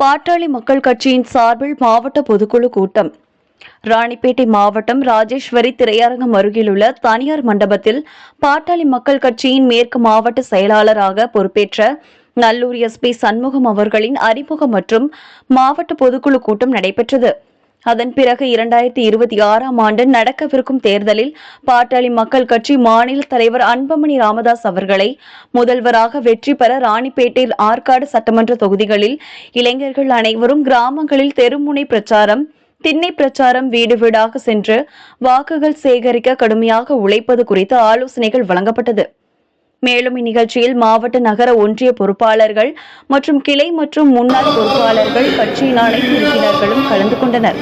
பாட்டாளி மக்கள் கட்சியின் சார்பில் மாவட்ட பொதுக்குழு கூட்டம். ராணிப்பேட்டை மாவட்டம் ராஜேஸ்வரி திரையரங்கம் அருகிலுள்ள தனியார் மண்டபத்தில் பாட்டாளி மக்கள் கட்சியின் மேற்கு மாவட்ட செயலாளராக பொறுப்பேற்ற நல்லூர் எஸ்பி சண்முகம் அவர்களின் அறிமுகம் மற்றும் மாவட்ட பொதுக்குழு கூட்டம் நடைபெற்றது. அதன் பிறகு இரண்டாயிரத்தி இருபத்தி ஆறாம் ஆண்டு நடக்கவிருக்கும் தேர்தலில் பாட்டாளி மக்கள் கட்சி மாநில தலைவர் அன்பமணி ராமதாஸ் அவர்களை முதல்வராக வெற்றி பெற ராணிப்பேட்டை ஆற்காடு சட்டமன்ற தொகுதிகளில் இளைஞர்கள் அனைவரும் கிராமங்களில் தெருமுனை பிரச்சாரம் திண்ணை பிரச்சாரம் வீடு வீடாக சென்று வாக்குகள் சேகரிக்க கடுமையாக உழைப்பது குறித்து ஆலோசனைகள் வழங்கப்பட்டது. மேலும் இந்நிகழ்ச்சியில் மாவட்ட நகர ஒன்றிய பொறுப்பாளர்கள் மற்றும் கிளை மற்றும் முன்னாள் பொறுப்பாளர்கள் கட்சியின் அனைத்து உறுப்பினர்களும் கலந்து கொண்டனர்